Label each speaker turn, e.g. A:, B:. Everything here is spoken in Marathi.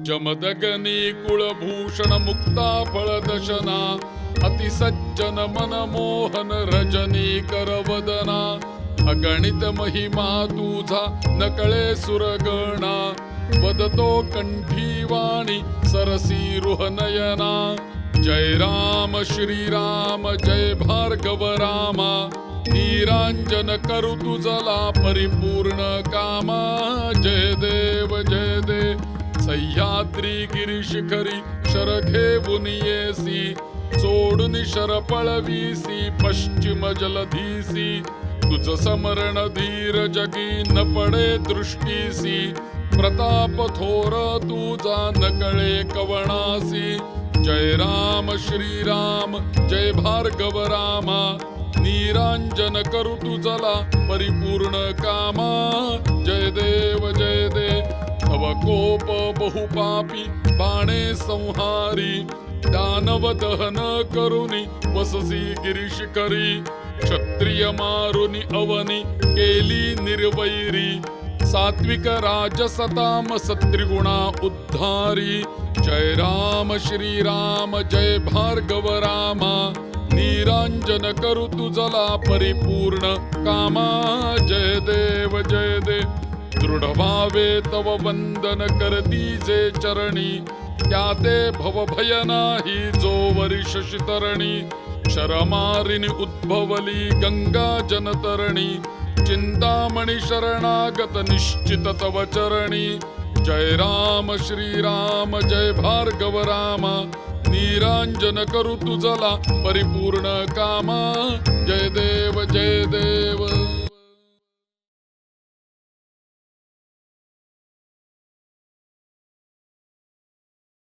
A: जमदगनी कुळभूषण मुक्ता फळदशना अतिसज्जन मनमोहन रजनी करवदना अगणित महिमा तुझा नकळे सुरगणा वदतो कंठी वाणी सरसी रुहनयना जय राम श्रीराम जय भार्गव रामा निरांजन करू तुझला परिपूर्ण कामा. जय देव जय देव. सह्याद्री गिरीशिखरी शर घेऊन येसी सोडून शर पळवीसी पश्चिम जलधीसी तुझ समरण धीर जगी न पडे दृष्टीसी प्रताप थोर तुझा नकळे कवणासी जय राम श्रीराम जय भार्गव रामा निरांजन करू तुझला परिपूर्ण कामा देव कोप बहुपापी बाणे संहारी दानव दहन करुनी वससी गिरीशिखरी क्षत्रिय मारुनी अवनी केली निर्वैरी सात्विक राजसताम सत्रिगुणा उद्धारी जय राम श्रीराम जय भार्गव रामा निरांजन करू तुझला परिपूर्ण कामा जय देव जय देव। दृढ भावे तव वंदन करती जे चरणी त्या ते भव भय नाही जो वरी शशितरणी शरमारिणी उद्भवली गंगा जनतरणी चिंतामणी शरणागत निश्चित तव चरणी। जय राम श्रीराम जय भार्गव रामा निरांजन करू तुझला परिपूर्ण कामा। जय देव जय देव।